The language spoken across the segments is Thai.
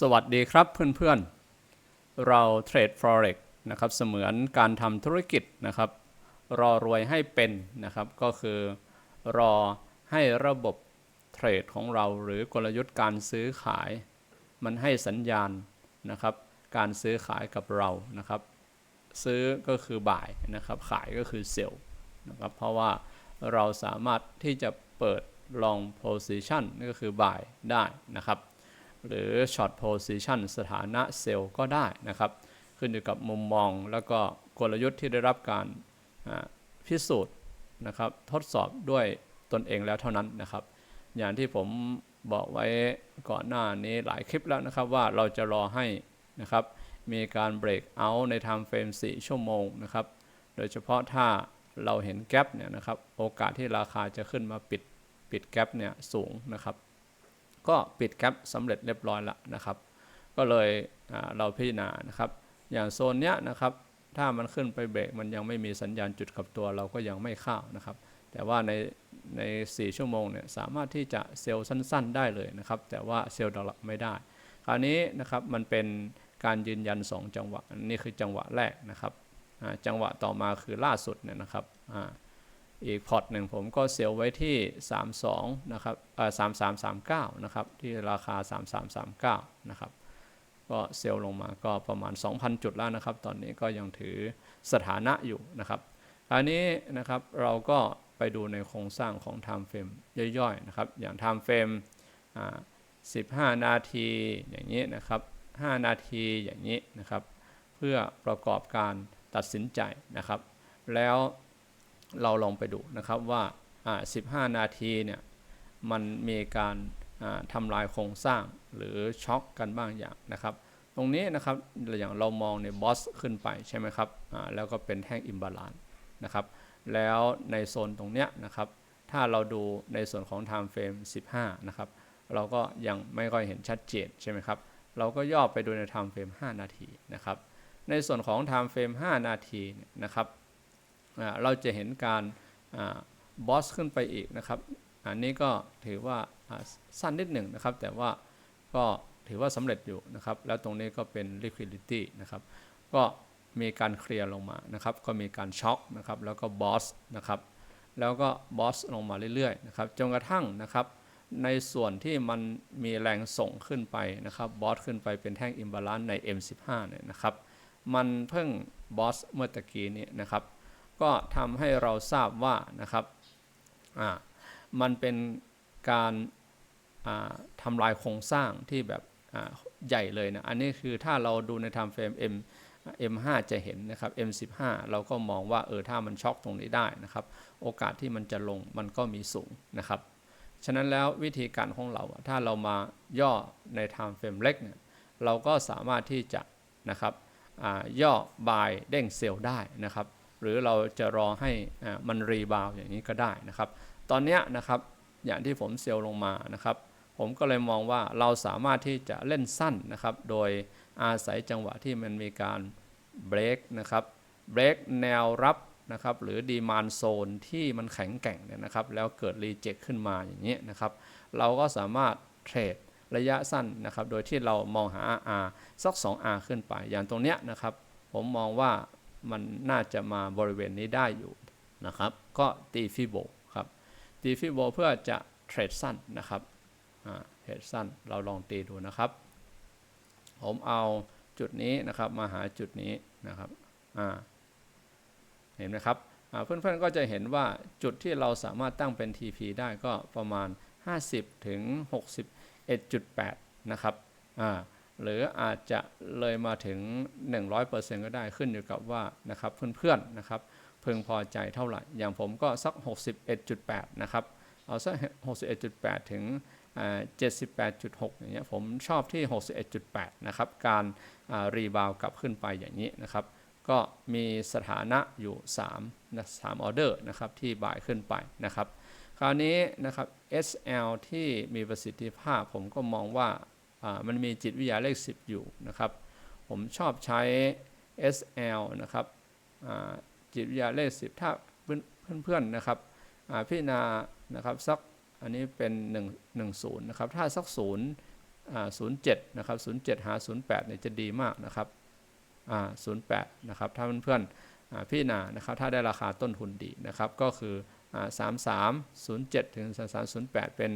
สวัสดีครับเพื่อนๆ เราเทรด forex นะครับเสมือนการทำธุรกิจนะครับ รอรวยให้เป็นนะครับ ก็คือรอให้ระบบเทรดของเราหรือกลยุทธ์การซื้อขาย มันให้สัญญาณนะครับ การซื้อขายกับเรานะครับ ซื้อก็คือบ่ายนะครับ ขายก็คือเซลล์นะครับ เพราะว่าเราสามารถที่จะเปิด long position ก็คือบ่ายได้นะครับ หรือ short position สถานะเซลล์ก็ได้นะครับ ขึ้นอยู่กับมุมมองแล้วก็กลยุทธ์ที่ได้รับการพิสูจน์นะครับ ทดสอบด้วยตนเองแล้วเท่านั้นนะครับ อย่างที่ผมบอกไว้ก่อนหน้านี้หลายคลิปแล้วนะครับว่าเราจะรอให้นะครับ มีการเบรกเอาใน time frame 4ชั่วโมงนะครับ โดยเฉพาะถ้าเราเห็นแกลบเนี่ยนะครับ โอกาสที่ราคาจะขึ้นมาปิดปิดแกลบเนี่ยสูงนะครับ ก็ปิดแกลบสำเร็จเรียบร้อยแล้วนะครับ ก็เลยเราพิจารณานะครับ อย่างโซนเนี้ยนะครับ ถ้ามันขึ้นไปเบรกมันยังไม่มีสัญญาณจุดขับตัวเราก็ยังไม่เข้านะครับ แต่ว่าในใน 4 ชั่วโมงเนี่ยสามารถที่จะเซลล์สั้น ๆ ได้เลยนะครับ แต่ว่าเซลล์ดอลลาร์ไม่ได้ คราวนี้นะครับมันเป็นการยืนยัน 2 จังหวะนี่คือจังหวะแรกนะครับจังหวะต่อมาคือล่าสุดเนี่ยนะครับ อีกพอร์ตหนึ่งผมก็เซลไว้ที่ 32 นะครับเอ่อ3339 นะครับ ที่ราคา 3339 นะครับ ก็เซลล์ลงมาก็ประมาณ 2,000 จุดแล้วนะครับ ตอนนี้ก็ยังถือสถานะอยู่นะครับอันนี้นะครับเราก็ไปดูในโครงสร้างของ time frame ย่อยๆ นะครับ อย่าง time frame 15 นาทีอย่างนี้นะครับ 5 นาทีอย่างนี้นะครับ เพื่อประกอบการตัดสินใจนะครับ แล้ว เราลองไปดูนะครับว่า 15 นาทีเนี่ยมันมีการทำลายโครงสร้างหรือช็อกกันบ้างอย่างนะครับ ตรงนี้นะครับอย่างเรามองในบอสขึ้นไปใช่ไหมครับแล้วก็เป็นแท่งอิมบาลานนะครับ แล้วในโซนตรงเนี้ยนะครับ ถ้าเราดูในส่วนของ time frame 15 นะครับ เราก็ยังไม่ค่อยเห็นชัดเจนใช่ไหมครับ เราก็ย่อไปดูใน time frame 5 นาทีนะครับ ในส่วนของ time frame 5 นาทีนะครับ เราจะเห็นการบอสขึ้นไปอีกนะครับ อันนี้ก็ถือว่าสั้นนิดหนึ่งนะครับ แต่ว่าก็ถือว่าสำเร็จอยู่นะครับ แล้วตรงนี้ก็เป็น liquidity นะครับ ก็มีการเคลียร์ลงมานะครับ ก็มีการช็อคนะครับ แล้วก็บอสนะครับ แล้วก็บอสลงมาเรื่อยๆนะครับจนกระทั่งนะครับ ในส่วนที่มันมีแรงส่งขึ้นไปนะครับบอสขึ้นไปเป็นแท่งอิมบาลานใน M15 เนี่ยนะครับ มันเพิ่งบอสเมื่อตะกี้นี้นะครับ ก็ทำให้เราทราบว่านะครับมันเป็นการทำลายโครงสร้างที่แบบใหญ่เลยนะ อันนี้คือถ้าเราดูใน time frame M M5 จะเห็นนะครับ M15 เราก็มองว่าเออถ้ามันช็อกตรงนี้ได้นะครับ โอกาสที่มันจะลงมันก็มีสูงนะครับ ฉะนั้นแล้ววิธีการของเราถ้าเรามาย่อใน time frame เล็กเนี่ยเราก็สามารถที่จะนะครับย่อบายเด้งเซลล์ได้นะครับ หรือเราจะรอให้มันรีบาวอย่างนี้ก็ได้นะครับ ตอนนี้นะครับอย่างที่ผมเซลลงมานะครับ ผมก็เลยมองว่าเราสามารถที่จะเล่นสั้นนะครับ โดยอาศัยจังหวะที่มันมีการเบรกนะครับเบรกแนวรับนะครับหรือดีมานโซนที่มันแข็งแกร่งเนี่ยนะครับ แล้วเกิดรีเจ็คขึ้นมาอย่างนี้นะครับ เราก็สามารถเทรดระยะสั้นนะครับ โดยที่เรามองหา R สัก 2R ขึ้นไป อย่างตรงเนี้ยนะครับ ผมมองว่า มันน่าจะมาบริเวณนี้ได้อยู่นะครับ ก็ตีฟิโบครับตีฟิโบเพื่อจะเทรดสั้นนะครับเทรดสั้นเราลองตีดูนะครับ ผมเอาจุดนี้นะครับมาหาจุดนี้นะครับเห็นไหมครับเพื่อนๆก็จะเห็นว่าจุดที่เราสามารถตั้งเป็น TP ได้ก็ประมาณ 50 ถึง 61.8 นะครับ หรืออาจจะเลยมาถึง 100%ก็ได้ขึ้นอยู่กับว่านะครับเพื่อนๆนะครับพึงพอใจเท่าไหร่ อย่างผมก็สัก 61.8 นะครับ เอาสัก 61.8 ถึง 78.6 อย่างเงี้ยผมชอบที่ 61.8 นะครับ การรีบาวกลับขึ้นไปอย่างนี้นะครับ ก็มีสถานะอยู่3นะ3ออเดอร์นะครับที่บ่ายขึ้นไปนะครับ คราวนี้นะครับ SL ที่มีประสิทธิภาพผมก็มองว่า มันมีจิตวิทยาเลข 10 อยู่นะครับ ผมชอบใช้ SL นะครับจิตวิทยาเลข 10 ถ้าเพื่อนๆนะครับพี่นานะครับสักอันนี้เป็น 1 1 0นะครับถ้าสักศูนย์อ่า07นะครับ07 หา 08เนี่ยจะดีมากนะครับ08นะครับถ้าเพื่อนๆอ่าพี่นานะครับถ้าได้ราคาต้นทุนดีนะครับก็คือ 3307 ถึง 3308 เป็น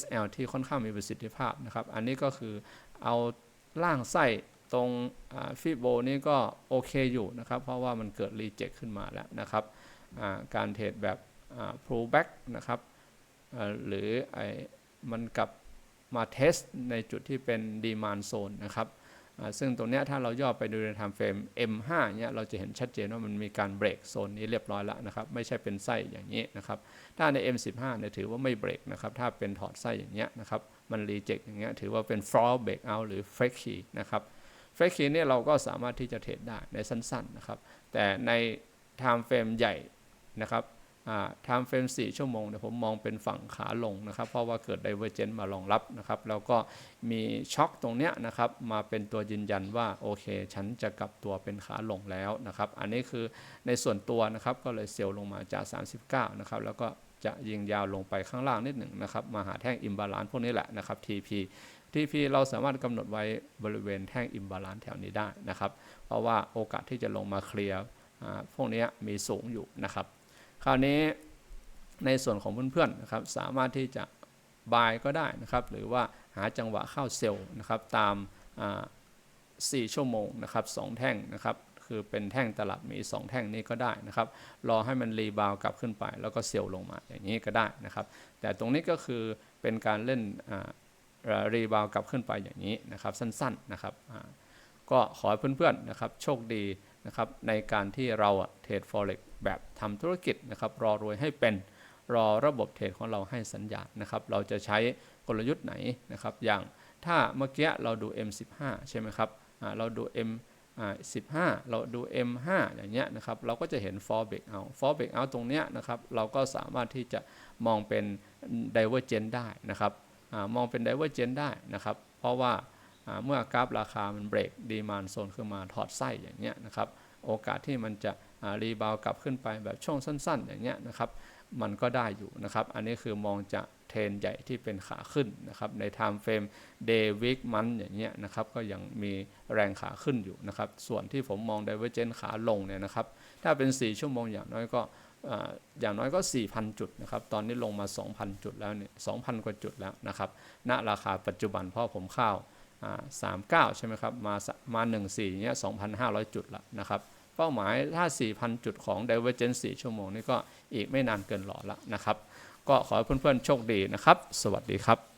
SL ที่ค่อนข้างมีประสิทธิภาพนะครับ อันนี้ก็คือเอาล่างไส้ตรงฟิโบนี่ก็โอเคอยู่นะครับ เพราะว่ามันเกิดรีเจ็คขึ้นมาแล้วนะครับ การเทรดแบบ pullback นะครับหรือไอมันกลับมาเทสในจุดที่เป็น demand zone นะครับ ซึ่งตรงนี้ถ้าเราย่อไปดูใน time frame M5 เนี่ยเราจะเห็นชัดเจนว่ามันมีการเบรกโซนนี้เรียบร้อยแล้วนะครับ ไม่ใช่เป็นไส้อย่างนี้นะครับ ถ้าใน M15 เนี่ยถือว่าไม่เบรกนะครับ ถ้าเป็นถอดไส้อย่างเงี้ยนะครับ มันรีเจ็คอย่างเงี้ยถือว่าเป็น fall break out หรือ fake key นะครับ fake key เนี่ยเราก็สามารถที่จะเทรดได้ในสั้นๆนะครับ แต่ใน time frame ใหญ่นะครับ time frame 4ชั่วโมงเนี่ยผมมองเป็นฝั่งขาลงนะครับ เพราะว่าเกิด divergence มารองรับนะครับ แล้วก็มีช็อคตรงเนี้ยนะครับมาเป็นตัวยืนยันว่า โอเค ฉันจะกลับตัวเป็นขาลงแล้วนะครับ อันนี้คือในส่วนตัวนะครับ ก็เลยเซลล์ลงมาจาก 39 นะครับ แล้วก็จะยิงยาวลงไปข้างล่างนิดหนึ่งนะครับ มาหาแท่งอิมบาลานพวกนี้แหละนะครับ TP TP เราสามารถกำหนดไว้บริเวณแท่งอิมบาลานแถวนี้ได้นะครับ เพราะว่าโอกาสที่จะลงมาเคลียร์พวกนี้มีสูงอยู่นะครับ คราวนี้ในส่วนของเพื่อนๆนะครับสามารถที่จะบายก็ได้นะครับ หรือว่าหาจังหวะเข้าเซลล์นะครับตามอ่า4ชั่วโมงนะครับสองแท่งนะครับคือเป็นแท่งตลาดมี 2 แท่งนี้ก็ได้นะครับ รอให้มันรีบาวกลับขึ้นไป แล้วก็เซลล์ลงมาอย่างนี้ก็ได้นะครับ แต่ตรงนี้ก็คือเป็นการเล่นรีบาวกลับขึ้นไปอย่างนี้นะครับ สั้นๆนะครับก็ขอให้เพื่อนๆนะครับ โชคดี นะครับในการที่เราเทรด forex แบบทำธุรกิจนะครับรอรวยให้เป็นรอระบบเทรดของเราให้สัญญาณนะครับเราจะใช้กลยุทธ์ไหนนะครับอย่างถ้าเมื่อกี้เราดู M15 ใช่ไหมครับเราดู M15 เราดู M5 อย่างเงี้ยนะครับ เราก็จะเห็น fall break out fall break out ตรงเนี้ยนะครับ เราก็สามารถที่จะมองเป็น divergence ได้นะครับอมองเป็น divergence ได้นะครับ เพราะว่าอ่า เมื่อกราฟราคามันเบรกดีมานโซนขึ้นมาถอดไส้อย่างเงี้ยนะครับโอกาสที่มันจะรีบาวกลับขึ้นไปแบบช่วงสั้น ๆ อย่างเงี้ยนะครับมันก็ได้อยู่นะครับ อันนี้คือมองจะเทรนใหญ่ที่เป็นขาขึ้นนะครับใน time frame day week month อย่างเงี้ยนะครับก็ยังมีแรงขาขึ้นอยู่นะครับ ส่วนที่ผมมอง divergence ขาลงเนี่ยนะครับ ถ้าเป็น 4 ชั่วโมงอย่างน้อยก็อย่างน้อยก็ 4,000 จุดนะครับ ตอนนี้ลงมา 2,000 จุดแล้วเนี่ย2,000 กว่าจุดแล้วนะครับ ณ ราคาปัจจุบันเพราะผมเข้า สามเก้าใช่ไหมครับ มามาหนึ่งสี่เนี้ยสองพันห้าร้อยจุดละนะครับ เป้าหมายถ้า 4,000 จุดของ Divergence 4ชั่วโมงนี่ก็อีกไม่นานเกินรอละนะครับ ก็ขอให้เพื่อนๆโชคดีนะครับ สวัสดีครับ